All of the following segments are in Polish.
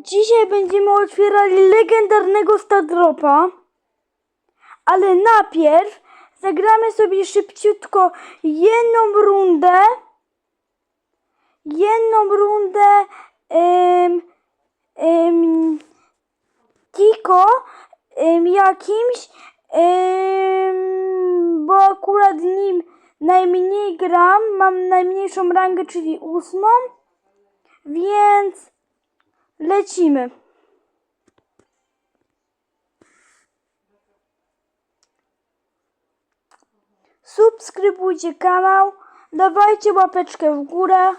Dzisiaj będziemy otwierali legendarnego Stardropa. Ale najpierw zagramy sobie szybciutko jedną rundę. Jedną rundę em, Kiko em, jakimś, bo akurat nim najmniej gram, mam najmniejszą rangę, czyli ósmą, więc lecimy. Subskrybujcie kanał, dawajcie łapeczkę w górę,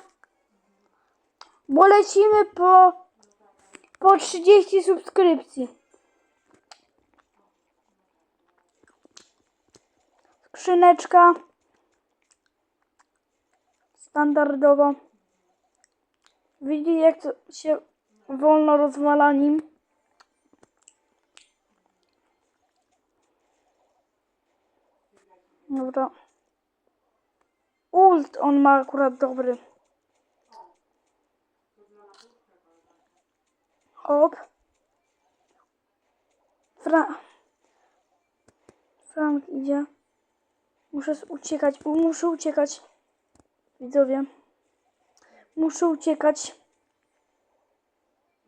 bo lecimy po, po 30 subskrypcji. Skrzyneczka. Standardowo. Widzicie jak to się wolno rozwala nim. Dobra. Ult on ma akurat dobry. Hop. Fra... Frank idzie. Muszę uciekać, muszę uciekać. Widzowie. Muszę uciekać.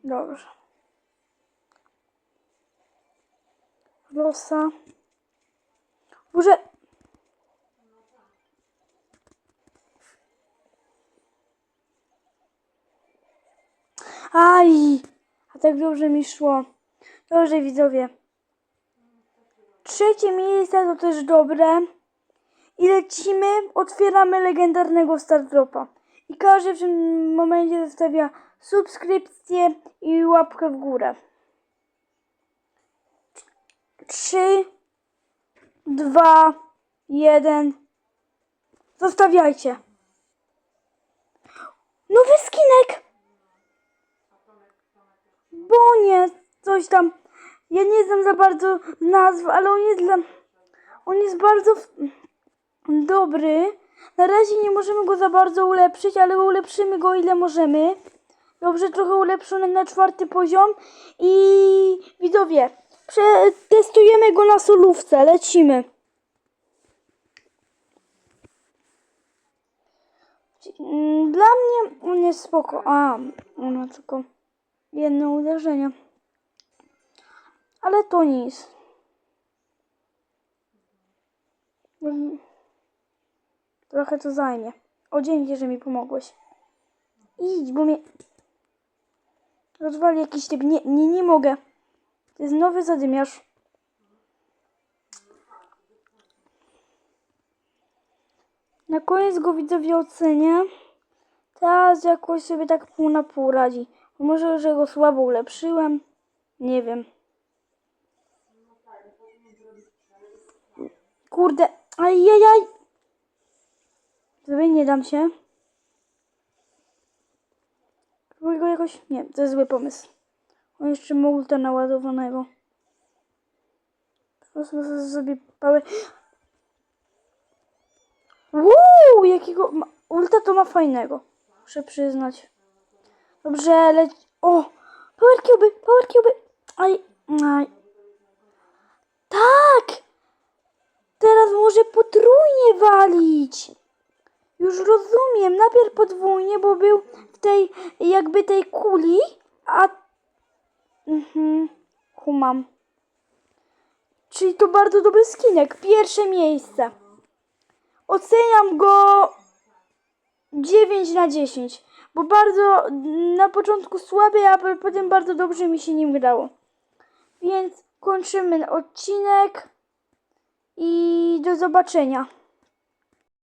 Dobrze. Losa. Może... Aj! A tak dobrze mi szło. Dobrze, widzowie. Trzecie miejsce to też dobre. I lecimy, otwieramy legendarnego Stardropa. I każdy w tym momencie zostawia subskrypcję i łapkę w górę. Trzy, dwa, jeden. Zostawiajcie. Nowy skinek! Bo nie, coś tam. Ja nie znam za bardzo nazw, ale on jest dla. On jest bardzo dobry. Na razie nie możemy go za bardzo ulepszyć, ale ulepszymy go ile możemy. Dobrze, trochę ulepszony na czwarty poziom. I widzowie, przetestujemy go na solówce. Lecimy. Mm, Dla mnie on jest spoko. A, tylko jedno uderzenie. Ale to nic. Trochę to zajmie. O, dzięki, że mi pomogłeś. Idź, bo mnie... Rozwali jakiś typ. Nie, nie, nie mogę. To jest nowy zadymiarz. Na koniec go widzowie ocenię. Teraz jakoś sobie tak pół na pół radzi. Może, że go słabo ulepszyłem. Nie wiem. Kurde. Ajajaj. Sobie nie dam się. Jakoś... Nie, to jest zły pomysł. On jeszcze ma ulta naładowanego. Prostu sobie pałę... Uuu, jakiego... Ma... Ulta to ma fajnego. Muszę przyznać. Dobrze, leć... O! Power cube, power cube. Aj, aj. Tak! Teraz może potrójnie walić. Już rozumiem. Najpierw podwójnie, bo był w tej, jakby tej kuli, a... Mhm, kumam. Czyli to bardzo dobry skinek. Pierwsze miejsce. Oceniam go 9 na 10. Bo bardzo na początku słaby, a potem bardzo dobrze mi się nim grało. Więc kończymy odcinek i do zobaczenia.